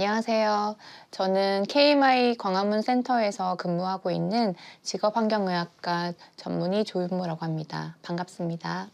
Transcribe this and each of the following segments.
안녕하세요. 저는 KMI 광화문 센터에서 근무하고 있는 직업환경의학과 전문의 조윤무라고 합니다. 반갑습니다.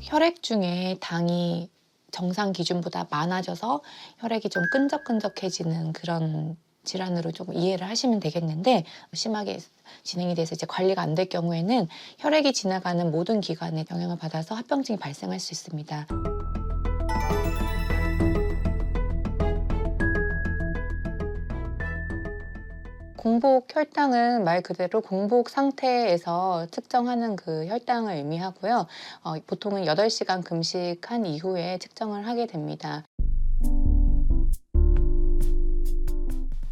혈액 중에 당이 정상 기준보다 많아져서 혈액이 좀 끈적끈적해지는 그런 질환으로 좀 이해를 하시면 되겠는데 심하게 진행이 돼서 이제 관리가 안 될 경우에는 혈액이 지나가는 모든 기관에 영향을 받아서 합병증이 발생할 수 있습니다. 공복 혈당은 말 그대로 공복 상태에서 측정하는 그 혈당을 의미하고요. 어, 보통은 8시간 금식한 이후에 측정을 하게 됩니다.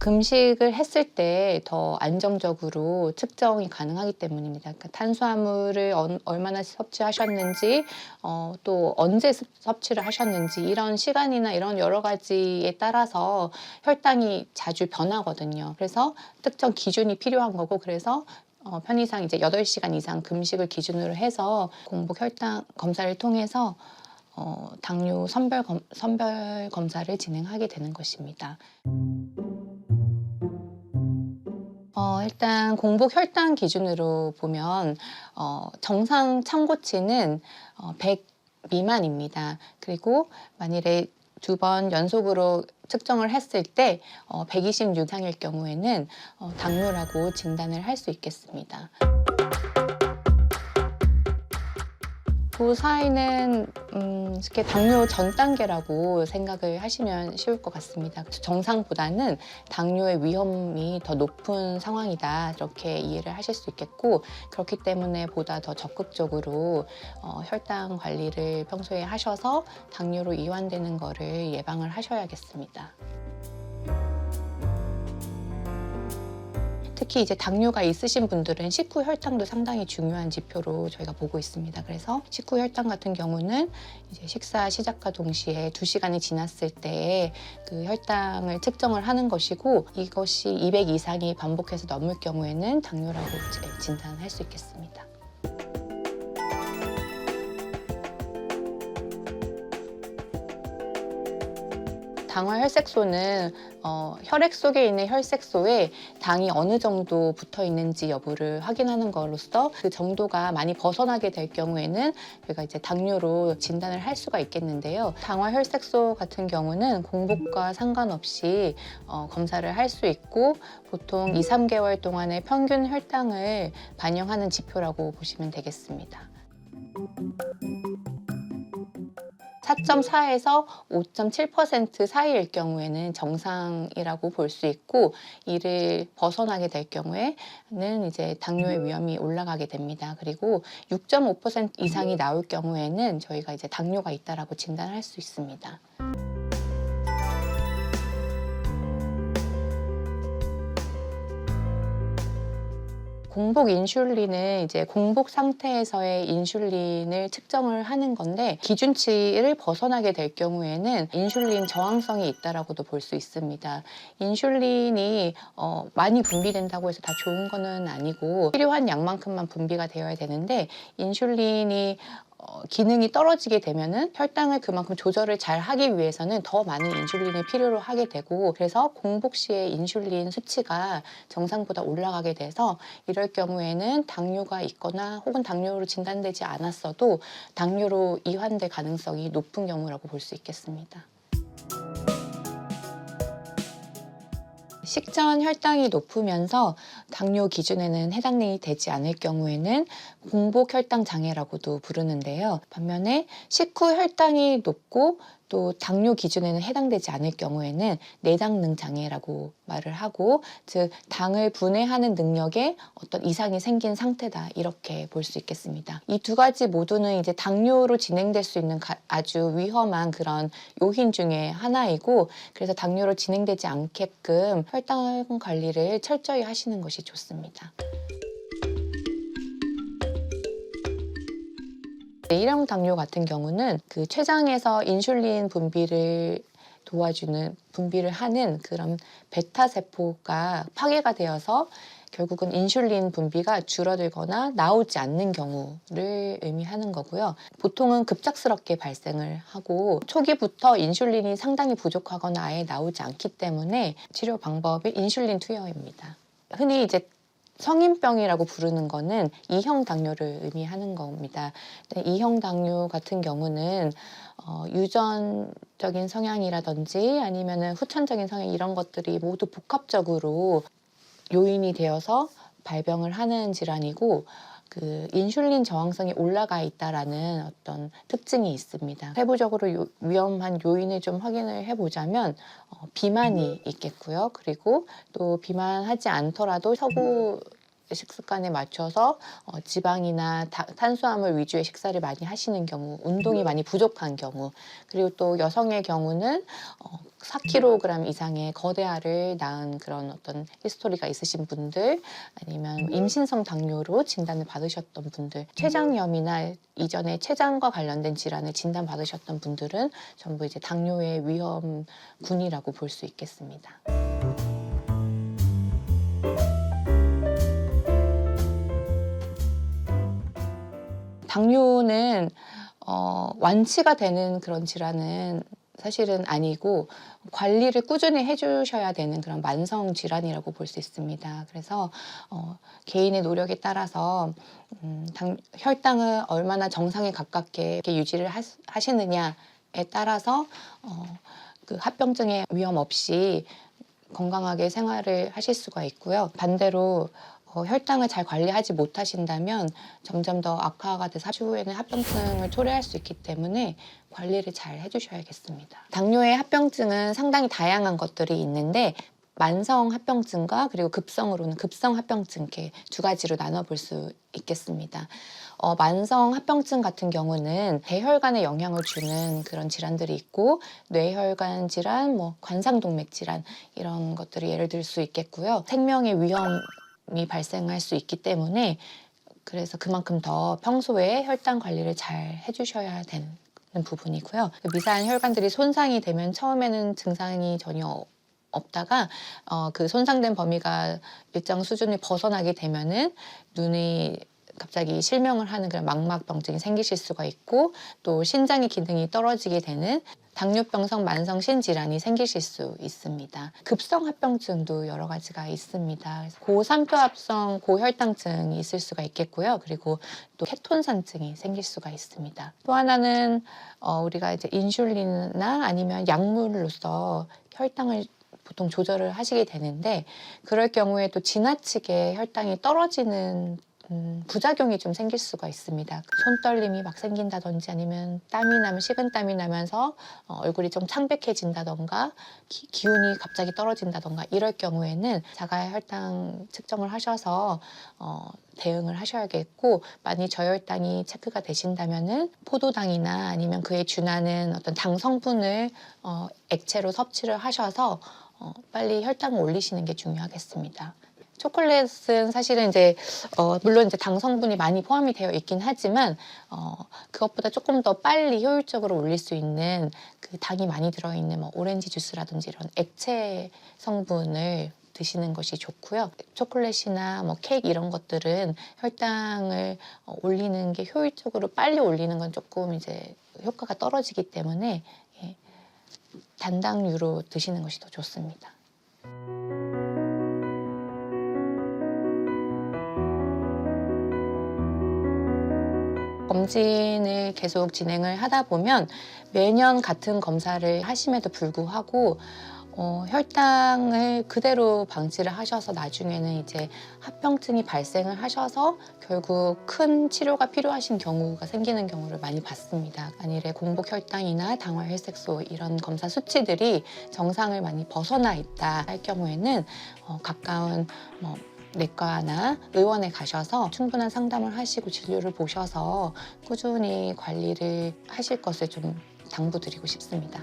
금식을 했을 때 더 안정적으로 측정이 가능하기 때문입니다. 그러니까 탄수화물을 얼- 얼마나 섭취하셨는지, 어, 또 언제 섭- 섭취를 하셨는지 이런 시간이나 이런 여러 가지에 따라서 혈당이 자주 변하거든요. 그래서 특정 기준이 필요한 거고, 그래서 어, 편의상 이제 8시간 이상 금식을 기준으로 해서 공복 혈당 검사를 통해서 어, 당뇨 선별, 검, 선별 검사를 진행하게 되는 것입니다. 어, 일단 공복 혈당 기준으로 보면 어, 정상 참고치는 어, 100 미만입니다. 그리고 만일에 두 번 연속으로 측정을 했을 때 어, 120 이상일 경우에는 어, 당뇨라고 진단을 할 수 있겠습니다. 그 사이는 음, 이렇게 당뇨 전 단계라고 생각을 하시면 쉬울 것 같습니다. 정상보다는 당뇨의 위험이 더 높은 상황이다 이렇게 이해를 하실 수 있겠고 그렇기 때문에 보다 더 적극적으로 어, 혈당 관리를 평소에 하셔서 당뇨로 이완되는 것을 예방을 하셔야겠습니다. 특히 이제 당뇨가 있으신 분들은 식후 혈당도 상당히 중요한 지표로 저희가 보고 있습니다. 그래서 식후 혈당 같은 경우는 이제 식사 시작과 동시에 두 시간이 지났을 때 그 혈당을 측정을 하는 것이고 이것이 200 이상이 반복해서 넘을 경우에는 당뇨라고 진단할 수 있겠습니다. 당화 혈색소는 어, 혈액 속에 있는 혈색소에 당이 어느 정도 붙어 있는지 여부를 확인하는 것으로써 그 정도가 많이 벗어나게 될 경우에는 저희가 이제 당뇨로 진단을 할 수가 있겠는데요. 당화 혈색소 같은 경우는 공복과 상관없이 어, 검사를 할 수 있고 보통 2, 3개월 동안의 평균 혈당을 반영하는 지표라고 보시면 되겠습니다. 4.4에서 5.7% 사이일 경우에는 정상이라고 볼 수 있고 이를 벗어나게 될 경우에는 이제 당뇨의 위험이 올라가게 됩니다. 그리고 6.5% 이상이 나올 경우에는 저희가 이제 당뇨가 있다라고 진단할 수 있습니다. 공복 인슐린은 이제 공복 상태에서의 인슐린을 측정을 하는 건데 기준치를 벗어나게 될 경우에는 인슐린 저항성이 있다라고도 볼 수 있습니다. 인슐린이 어, 많이 분비된다고 해서 다 좋은 거는 아니고 필요한 양만큼만 분비가 되어야 되는데 인슐린이 어, 기능이 떨어지게 되면은 혈당을 그만큼 조절을 잘 하기 위해서는 더 많은 인슐린을 필요로 하게 되고 그래서 공복 시에 인슐린 수치가 정상보다 올라가게 돼서 이럴 경우에는 당뇨가 있거나 혹은 당뇨로 진단되지 않았어도 당뇨로 이완될 가능성이 높은 경우라고 볼 수 있겠습니다. 식전 혈당이 높으면서 당뇨 기준에는 해당이 되지 않을 경우에는 공복 혈당 장애라고도 부르는데요. 반면에 식후 혈당이 높고 또 당뇨 기준에는 해당되지 않을 경우에는 내당능 장애라고 말을 하고 즉 당을 분해하는 능력에 어떤 이상이 생긴 상태다 이렇게 볼 수 있겠습니다. 이 두 가지 모두는 이제 당뇨로 진행될 수 있는 가- 아주 위험한 그런 요인 중에 하나이고 그래서 당뇨로 진행되지 않게끔 혈당 관리를 철저히 하시는 것이 좋습니다. 네, 일형 당뇨 같은 경우는 그 췌장에서 인슐린 분비를 도와주는 분비를 하는 그런 베타 세포가 파괴가 되어서 결국은 인슐린 분비가 줄어들거나 나오지 않는 경우를 의미하는 거고요. 보통은 급작스럽게 발생을 하고 초기부터 인슐린이 상당히 부족하거나 아예 나오지 않기 때문에 치료 방법이 인슐린 투여입니다. 흔히 이제 성인병이라고 부르는 거는 이형 당뇨를 의미하는 겁니다. 이형 당뇨 같은 경우는 어, 유전적인 성향이라든지 아니면은 후천적인 성향 이런 것들이 모두 복합적으로 요인이 되어서 발병을 하는 질환이고 그 인슐린 저항성이 올라가 있다라는 어떤 특징이 있습니다. 세부적으로 요- 위험한 요인을 좀 확인을 해보자면 어, 비만이 있겠고요. 그리고 또 비만하지 않더라도 서구 식습관에 맞춰서 어, 지방이나 다- 탄수화물 위주의 식사를 많이 하시는 경우, 운동이 많이 부족한 경우, 그리고 또 여성의 경우는 어, 4kg 이상의 거대아를 낳은 그런 어떤 히스토리가 있으신 분들, 아니면 임신성 당뇨로 진단을 받으셨던 분들, 췌장염이나 이전에 췌장과 관련된 질환을 진단 받으셨던 분들은 전부 이제 당뇨의 위험군이라고 볼 수 있겠습니다. 당뇨는 어, 완치가 되는 그런 질환은 사실은 아니고 관리를 꾸준히 해주셔야 되는 그런 만성 질환이라고 볼 수 있습니다. 그래서 어, 개인의 노력에 따라서 음, 당- 혈당을 얼마나 정상에 가깝게 이렇게 유지를 하, 하시느냐에 따라서 어, 그 합병증의 위험 없이 건강하게 생활을 하실 수가 있고요. 반대로 어, 혈당을 잘 관리하지 못하신다면 점점 더 악화가 돼서 추후에는 합병증을 초래할 수 있기 때문에 관리를 잘 해주셔야겠습니다. 당뇨의 합병증은 상당히 다양한 것들이 있는데 만성 합병증과 그리고 급성으로는 급성 합병증 이렇게 두 가지로 나눠볼 수 있겠습니다. 어, 만성 합병증 같은 경우는 대혈관에 영향을 주는 그런 질환들이 있고 뇌혈관 질환, 뭐 관상동맥 질환 이런 것들이 예를 들 수 있겠고요. 생명의 위험 이 발생할 수 있기 때문에 그래서 그만큼 더 평소에 혈당 관리를 잘 해주셔야 되는 부분이고요. 미세한 혈관들이 손상이 되면 처음에는 증상이 전혀 없다가 어, 그 손상된 범위가 일정 수준을 벗어나게 되면은 눈이 갑자기 실명을 하는 그런 망막병증이 생기실 수가 있고 또 신장의 기능이 떨어지게 되는 당뇨병성 만성 신질환이 생기실 수 있습니다. 급성 합병증도 여러 가지가 있습니다. 고삼투압성 고혈당증이 있을 수가 있겠고요. 그리고 또 케톤산증이 생길 수가 있습니다. 또 하나는 어, 우리가 이제 인슐린이나 아니면 약물로서 혈당을 보통 조절을 하시게 되는데 그럴 경우에 또 지나치게 혈당이 떨어지는 음, 부작용이 좀 생길 수가 있습니다. 손떨림이 막 생긴다든지 아니면 땀이 나면 식은땀이 나면서 어, 얼굴이 좀 창백해진다던가 기, 운이 갑자기 떨어진다던가 이럴 경우에는 자가 혈당 측정을 하셔서 어, 대응을 하셔야겠고 많이 저혈당이 체크가 되신다면은 포도당이나 아니면 그에 준하는 어떤 당 성분을 어, 액체로 섭취를 하셔서 어, 빨리 혈당을 올리시는 게 중요하겠습니다. 초콜릿은 사실은 이제 어, 물론 이제 당 성분이 많이 포함이 되어 있긴 하지만 어, 그것보다 조금 더 빨리 효율적으로 올릴 수 있는 그 당이 많이 들어있는 뭐 오렌지 주스라든지 이런 액체 성분을 드시는 것이 좋고요. 초콜릿이나 뭐 케이크 이런 것들은 혈당을 어, 올리는 게 효율적으로 빨리 올리는 건 조금 이제 효과가 떨어지기 때문에 예, 단당류로 드시는 것이 더 좋습니다. 검진을 계속 진행을 하다 보면 매년 같은 검사를 하심에도 불구하고 어, 혈당을 그대로 방치를 하셔서 나중에는 이제 합병증이 발생을 하셔서 결국 큰 치료가 필요하신 경우가 생기는 경우를 많이 봤습니다. 만일에 공복 혈당이나 당화 혈색소 이런 검사 수치들이 정상을 많이 벗어나 있다 할 경우에는 어, 가까운 뭐 내과나 의원에 가셔서 충분한 상담을 하시고 진료를 보셔서 꾸준히 관리를 하실 것을 좀 당부드리고 싶습니다.